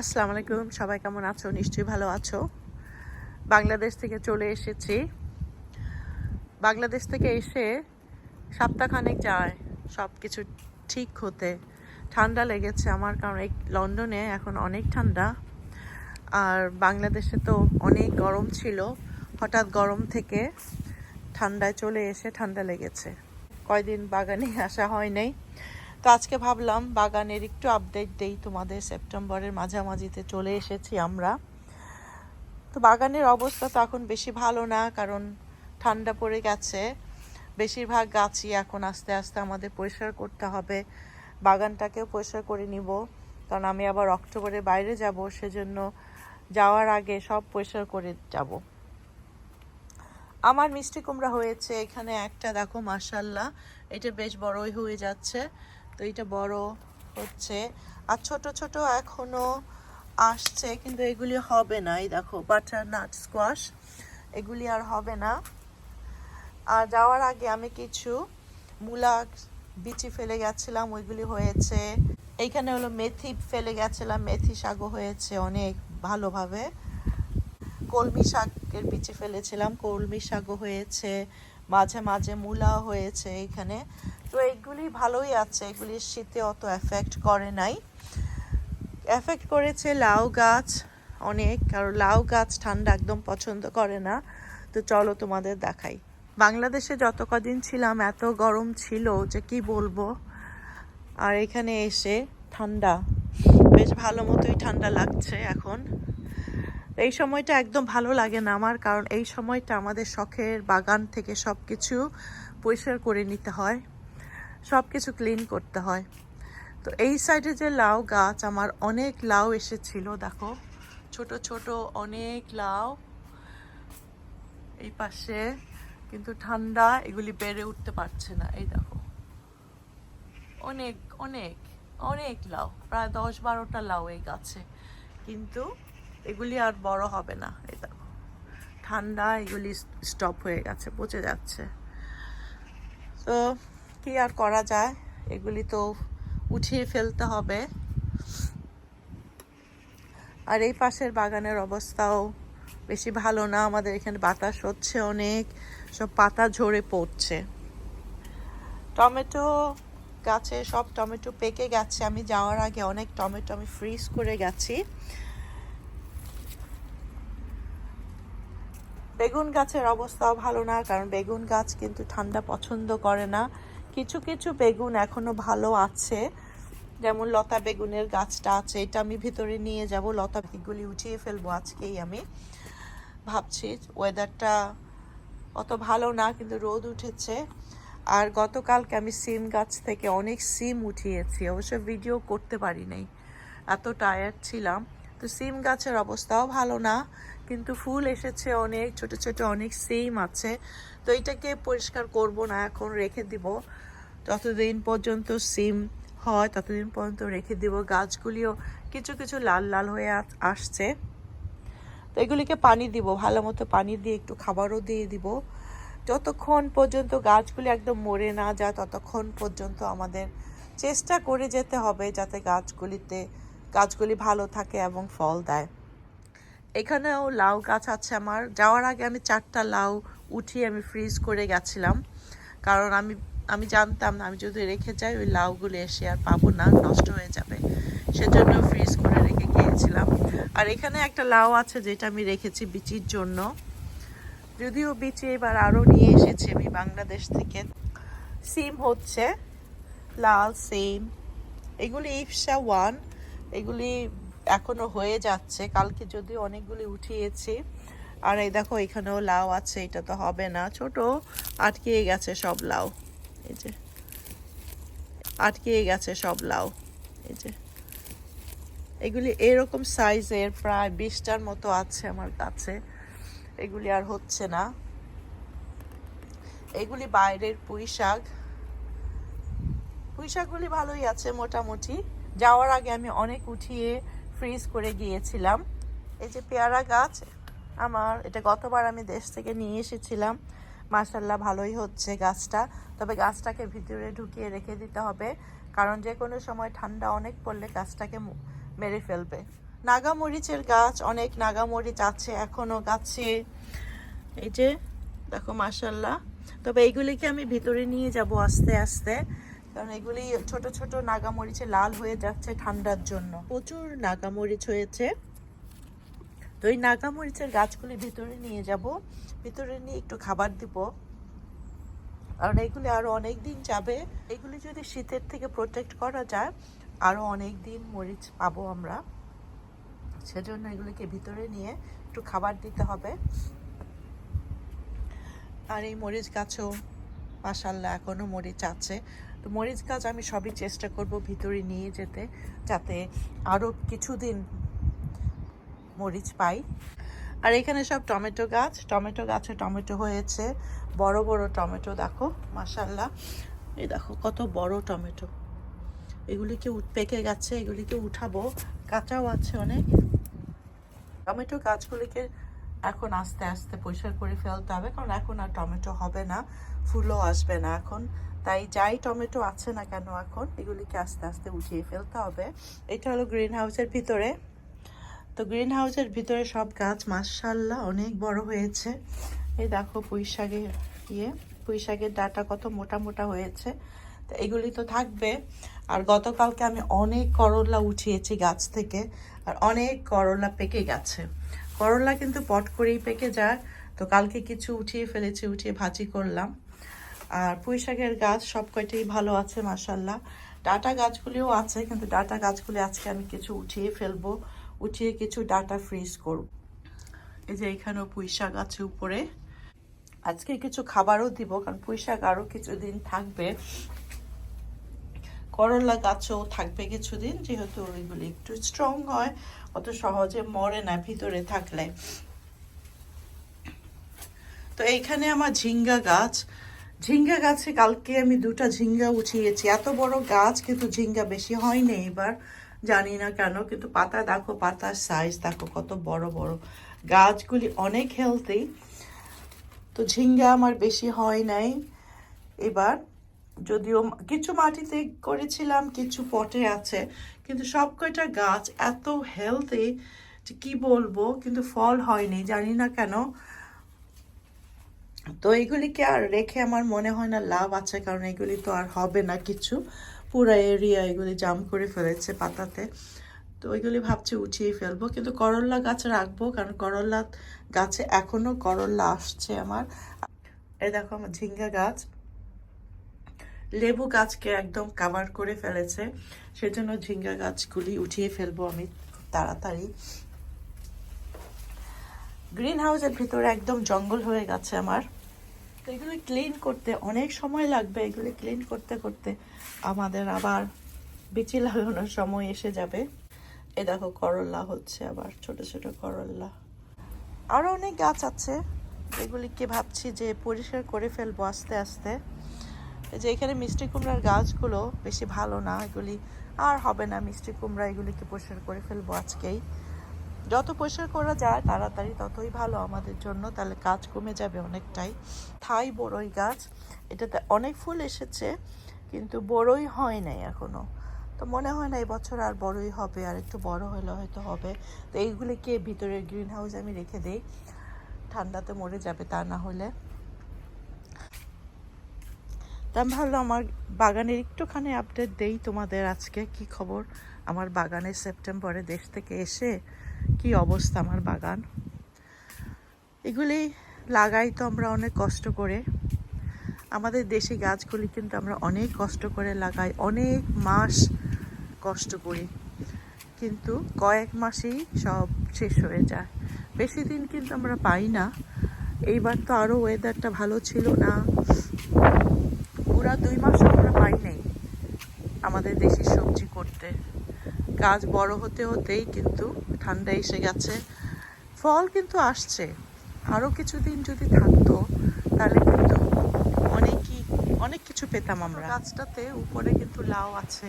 আসসালামু আলাইকুম, সবাই কেমন আছো? নিশ্চয়ই ভালো আছো। বাংলাদেশ থেকে চলে এসেছি। বাংলাদেশ থেকে এসে সপ্তাহখানেক যায় সব কিছু ঠিক হতে। ঠান্ডা লেগেছে আমার, কারণ এই লন্ডনে এখন অনেক ঠান্ডা। আর বাংলাদেশে তো অনেক গরম ছিল, হঠাৎ গরম থেকে ঠান্ডায় চলে এসে ঠান্ডা লেগেছে। কয়দিন বাগানে আসা হয় নাই। তো আজকে ভাবলাম বাগানের একটু আপডেট দেই তোমাদের। সেপ্টেম্বরের মাঝামাঝিতে চলে এসেছি আমরা। তো বাগানের অবস্থা তো এখন বেশি ভালো না, কারণ ঠান্ডা পড়ে গেছে। বেশিরভাগ গাছই এখন আস্তে আস্তে আমাদের পরিষ্কার করতে হবে। বাগানটাকেও পরিষ্কার করে নিব। কারণ আমি আবার অক্টোবরে বাইরে যাব, সেজন্য যাওয়ার আগে সব পরিষ্কার করে যাব। আমার মিষ্টি কুমড়া হয়েছে এখানে একটা, দেখো মার্শাল্লাহ এটা বেশ বড়ই হয়ে যাচ্ছে। তো এটা বড় হচ্ছে। আর ছোট ছোট এখনও আসছে, কিন্তু এগুলি হবে না। এই দেখো বাটার নাট স্কোয়াশ এগুলি আর হবে না। আর যাওয়ার আগে আমি কিছু মূলা বিচি ফেলে গেছিলাম, ওইগুলি হয়েছে। এইখানে হলো মেথি ফেলে গেছিলাম, মেথি শাকও হয়েছে অনেক ভালোভাবে। কলমি শাকের বিচি ফেলেছিলাম, কলমি শাকও হয়েছে। মাঝে মাঝে মূলা হয়েছে এখানে। তো এইগুলি ভালোই আছে, এগুলি শীতে অত এফেক্ট করে নাই। এফেক্ট করেছে লাউ গাছ অনেক, কারণ লাউ গাছ ঠান্ডা একদম পছন্দ করে না। তো চলো তোমাদের দেখাই। বাংলাদেশে যত কদিন ছিলাম, এত গরম ছিল যে কি বলব? আর এখানে এসে ঠান্ডা, বেশ ভালো মতোই ঠান্ডা লাগছে এখন। এই সময়টা একদম ভালো লাগে না আমার, কারণ এই সময়টা আমাদের শখের বাগান থেকে সব কিছু পরিষ্কার করে নিতে হয় সব কিছু ক্লিন করতে হয়। তো এই সাইডে যে লাউ গাছ, আমার অনেক লাউ এসেছিল, দেখো, ছোট ছোট অনেক লাউ এই পাশে, কিন্তু ঠান্ডা, এগুলি বেড়ে উঠতে পারছে না, এই দেখো। অনেক অনেক অনেক লাউ, প্রায় দশ বারোটা লাউ এই গাছে, কিন্তু এগুলি আর বড় হবে না। দেখো ঠান্ডা, এগুলি স্টপ হয়ে গেছে, পচে যাচ্ছে। তো কি আর করা যায়? এগুলি তো উঠিয়ে ফেলতে হবে। আর এই পাশের বাগানের অবস্থাও বেশি ভালো না। আমাদের এখানে বাতাস হচ্ছে অনেক, সব পাতা ঝরে পড়ছে। টমেটো গাছে সব টমেটো পেকে গেছে। আমি যাওয়ার আগে অনেক টমেটো আমি ফ্রিজ করে গেছি। বেগুন গাছের অবস্থাও ভালো না, কারণ বেগুন গাছ কিন্তু ঠান্ডা পছন্দ করে না। কিছু কিছু বেগুন এখনও ভালো আছে। যেমন লতা বেগুনের গাছটা আছে, এটা আমি ভিতরে নিয়ে যাব। লতা গুলি উঠিয়ে ফেলব আজকেই আমি। ভাবছি ওয়েদারটা অত ভালো না, কিন্তু রোদ উঠেছে। আর গতকালকে আমি সিম গাছ থেকে অনেক সিম উঠিয়েছি, অবশ্য ভিডিও করতে পারি নাই। এত টায়ার্ড ছিলাম। তো সিম গাছের অবস্থাও ভালো না। কিন্তু ফুল এসেছে অনেক, ছোট ছোট অনেক সিম আছে। তো এটাকে পরিষ্কার করব না, এখন রেখে দিব। যতদিন পর্যন্ত সিম হয়, ততদিন পর্যন্ত রেখে দিব। গাছগুলিও কিছু কিছু লাল লাল হয়ে আসছে। তো এগুলিকে পানি দিব, ভালো মতো পানি দিয়ে একটু খাবারও দিয়ে দিব। যতক্ষণ পর্যন্ত গাছগুলি একদম মরে না যায়, ততক্ষণ পর্যন্ত আমাদের চেষ্টা করে যেতে হবে যাতে গাছগুলিতে, গাছগুলি ভালো থাকে এবং ফল দেয়। এখানেও লাউ গাছ আছে আমার। যাওয়ার আগে আমি চারটা লাউ উঠিয়ে আমি ফ্রিজ করে গেছিলাম। কারণ আমি আমি জানতাম না, আমি যদি রেখে যাই, ওই লাউগুলো এসে আর পাবো না, নষ্ট হয়ে যাবে। সেজন্য ফ্রিজ করে রেখে গিয়েছিলাম। আর এখানে একটা লাউ আছে যেটা আমি রেখেছি বিচির জন্য। যদিও বিচি এবার আরও নিয়ে এসেছি আমি বাংলাদেশ থেকে। সিম হচ্ছে, লাল সিম। এগুলি ইফসা ওয়ান। এগুলি এখনও হয়ে যাচ্ছে। কালকে যদিও অনেকগুলি উঠিয়েছি। আর এই দেখো, এখানেও লাউ আছে, এটা তো হবে না। ছোট আটকে গেছে সব লাউ। এই যে আটকে গেছে সব লাউ। এই যে, এগুলি এরকম সাইজের, প্রায় বিশটার মতো আছে আমার কাছে। এগুলি আর হচ্ছে না। এগুলি বাইরের পুঁই শাক। পুঁই শাকগুলি ভালোই আছে মোটামুটি। যাওয়ার আগে আমি অনেক উঠিয়ে ফ্রিজ করে গিয়েছিলাম। এই যে পেয়ারা গাছ, আমার এটা গতবার আমি দেশ থেকে নিয়ে এসেছিলাম। মাসাল্লাহ ভালোই হচ্ছে গাছটা। তবে গাছটাকে ভিতরে ঢুকিয়ে রেখে দিতে হবে, কারণ যে কোনো সময় ঠান্ডা অনেক পড়লে গাছটাকে মেরে ফেলবে। নাগামরিচের গাছ, অনেক নাগামরিচ আছে এখনও গাছে। এই যে, দেখো মাসাল্লাহ তবে এইগুলিকে আমি ভিতরে নিয়ে যাব আস্তে আস্তে। কারণ এগুলি ছোট ছোট নাগামরিচে লাল হয়ে যাচ্ছে ঠান্ডার জন্য। প্রচুর নাগামরিচ হয়েছে। তো এই নাগামরিচের গাছগুলি ভিতরে নিয়ে যাব। ভিতরে নিয়ে একটু খাবার দিব। কারণ এগুলি আরও অনেক দিন যাবে। এগুলি যদি শীতের থেকে প্রোটেক্ট করা যায়, আরও অনেক দিন মরিচ পাবো আমরা। সেজন্য এগুলিকে ভিতরে নিয়ে একটু খাবার দিতে হবে। আর এই মরিচ গাছও মাসাল্লাহ এখনও মরিচ আছে। তো মরিচ গাছ আমি সবই চেষ্টা করব ভিতরে নিয়ে যেতে, যাতে আরও কিছুদিন মরিচ পাই। আর এখানে সব টমেটো গাছ, টমেটো গাছে টমেটো হয়েছে, বড় বড় টমেটো দেখো মাসাল্লাহ এই দেখো কত বড় টমেটো। এগুলিকে পেকে গেছে, এগুলিকে উঠাবো, কাঁচাও আছে অনেক। টমেটো গাছগুলিকে এখন আস্তে আস্তে পরিষ্কার করে ফেলতে হবে, কারণ এখন আর টমেটো হবে না, ফুলও আসবে না এখন। তাই যাই টমেটো আছে না কেন এখন, এগুলিকে আস্তে আস্তে উঠিয়ে ফেলতে হবে। এটা হলো গ্রিন হাউসের ভিতরে। তো গ্রিন হাউসের ভিতরে সব গাছ মার্শাল্লাহ অনেক বড় হয়েছে। এই দেখো পুঁই শাকের ইয়ে পুঁই শাকের ডাটা কত মোটা মোটা হয়েছে। তো এগুলি তো থাকবে। আর গতকালকে আমি অনেক করলা উঠিয়েছি গাছ থেকে, আর অনেক করলা পেকে গেছে। করলা কিন্তু পট করেই পেকে যায়। তো কালকে কিছু উঠিয়ে ফেলেছি, উঠিয়ে ভাজি করলাম। আর পুঁই শাকের গাছ সব কয়টাই ভালো আছে মাসাল্লাহ ডাটা গাছগুলিও আছে, কিন্তু ডাটা গাছগুলি আজকে আমি কিছু উঠিয়ে ফেলব। উঠিয়ে কিছু ডাটা ফ্রিজ করব। এই যে এখানেও পুঁই শাক আছে উপরে। আজকে কিছু খাবারও দিব, কারণ পুঁই শাক আরও কিছুদিন থাকবে। করলা গাছও থাকবে কিছুদিন, যেহেতু ওইগুলি একটু স্ট্রং হয়, অত সহজে মরে না ভিতরে থাকলে। তো এইখানে আমার ঝিঙ্গা গাছ। ঝিঙ্গা গাছে কালকে আমি দুটা ঝিঙ্গা উঠিয়েছি। এত বড় গাছ, কিন্তু ঝিঙ্গা বেশি হয়নি এবার। জানি না কেন, কিন্তু পাতা দেখো, পাতার সাইজ দেখো, কত বড় বড়। গাছগুলি অনেক হেলদি তো ঝিঙ্গা আমার বেশি হয় নাই। এবার যদিও কিছু মাটিতে করেছিলাম, কিছু পটে আছে, কিন্তু সব কয়টা গাছ এত হেলদি যে কি বলব, কিন্তু ফল হয়নি, জানি না কেন। তো এগুলিকে আর রেখে আমার মনে হয় না লাভ আছে, কারণ এগুলি তো আর হবে না কিছু। পুরা এরিয়া এগুলি জাম করে ফেলেছে পাতাতে। তো ওইগুলি ভাবছি উঠিয়ে ফেলব, কিন্তু করল্লা গাছ রাখব, কারণ করল্লা গাছে এখনও করল্লা আসছে আমার। এই দেখো আমার ঝিঙ্গা গাছ। লেবু গাছকে একদম কাভার করে ফেলেছে। সেজন্য ঝিঙ্গা গাছগুলি উঠিয়ে ফেলব আমি তাড়াতাড়ি। গ্রিন হাউসের ভিতরে একদম জঙ্গল হয়ে গেছে আমার। তো এগুলি ক্লিন করতে অনেক সময় লাগবে। এগুলি ক্লিন করতে করতে আমাদের আবার বিচি লাগানোর সময় এসে যাবে। এ দেখো করল্লা হচ্ছে আবার, ছোট ছোট করল্লা আরও অনেক গাছ আছে। এগুলিকে ভাবছি যে পরিষ্কার করে ফেলব আস্তে আস্তে। যে এখানে মিষ্টি কুমড়ার গাছগুলো বেশি ভালো না, এগুলি আর হবে না। মিষ্টি কুমড়া এগুলিকে পরিষ্কার করে ফেলব আজকেই। যত পরিষ্কার করা যায় তাড়াতাড়ি ততই ভালো আমাদের জন্য, তাহলে কাজ কমে যাবে অনেকটাই। থাই বড়ই গাছ, এটাতে অনেক ফুল এসেছে, কিন্তু বড়ই হয় নাই এখনও। তো মনে হয় না এবছর আর বড়ই হবে, আর একটু বড় হলে হয়তো হবে। তো এইগুলিকে ভিতরে গ্রিন হাউস আমি রেখে দিই। ঠান্ডাতে মরে যাবে তা না হলে। তা আমি ভাবলাম আমার বাগানের একটুখানি আপডেট দেই তোমাদের আজকে কি খবর? আমার বাগানে সেপ্টেম্বরে দেশ থেকে এসে কি অবস্থা আমার বাগান? এগুলি লাগাই তো আমরা অনেক কষ্ট করে। আমাদের দেশি গাছগুলি কিন্তু আমরা অনেক কষ্ট করে লাগাই, অনেক মাস কষ্ট করি। কিন্তু কয়েক মাসেই সব শেষ হয়ে যায়। বেশি দিন কিন্তু আমরা পাই না। এইবার তো আরও ওয়েদারটা ভালো ছিল না। দুই মাস আমরা পাই নাই আমাদের দেশি সবজি করতে। গাছ বড় হতে হতেই কিন্তু ঠান্ডা এসে গেছে। ফল কিন্তু আসছে। আরও কিছুদিন যদি থাকতো, তাহলে কিন্তু অনেকই, অনেক কিছু পেতাম আমরা। গাছটাতে উপরে কিন্তু লাউ আছে।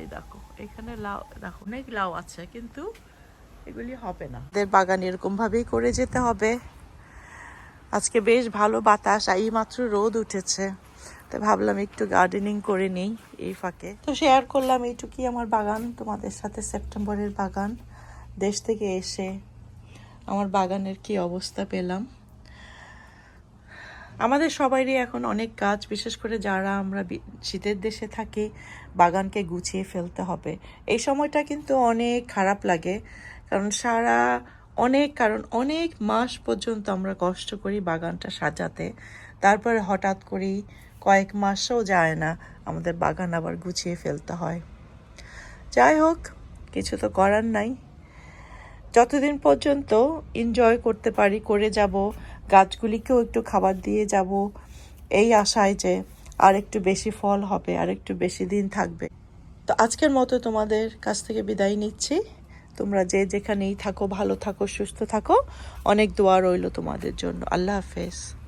এই দেখো, এখানে লাউ, দেখো, অনেক লাউ আছে, কিন্তু এগুলি হবে না। বাগান এরকম ভাবেই করে যেতে হবে। আজকে বেশ ভালো বাতাস এই মাত্র রোদ উঠেছে। তো ভাবলাম একটু গার্ডেনিং করে নিই এই ফাঁকে। তো শেয়ার করলাম এইটুকুই আমার বাগান, তোমাদের সাথে সেপ্টেম্বরের বাগান, দেশ থেকে এসে আমার বাগানের কি অবস্থা পেলাম। আমাদের সবারই এখন অনেক কাজ, বিশেষ করে যারা আমরা শীতের দেশে থাকি, বাগানকে গুছিয়ে ফেলতে হবে। এই সময়টা কিন্তু অনেক খারাপ লাগে, কারণ সারা অনেক, কারণ অনেক মাস পর্যন্ত আমরা কষ্ট করি বাগানটা সাজাতে। তারপরে হঠাৎ করেই কয়েক মাসও যায় না আমাদের বাগান আবার গুছিয়ে ফেলতে হয়। যাই হোক, কিছু তো করার নাই। যতদিন পর্যন্ত এনজয় করতে পারি, করে যাব, গাছগুলিকেও একটু খাবার দিয়ে যাব, এই আশায় যে আর একটু বেশি ফল হবে, আর একটু বেশি দিন থাকবে। তো আজকের মতো তোমাদের কাছ থেকে বিদায় নিচ্ছি। তোমরা যে যেখানেই থাকো, ভালো থাকো, সুস্থ থাকো। অনেক দোয়া রইল তোমাদের জন্য। আল্লাহ হাফেজ।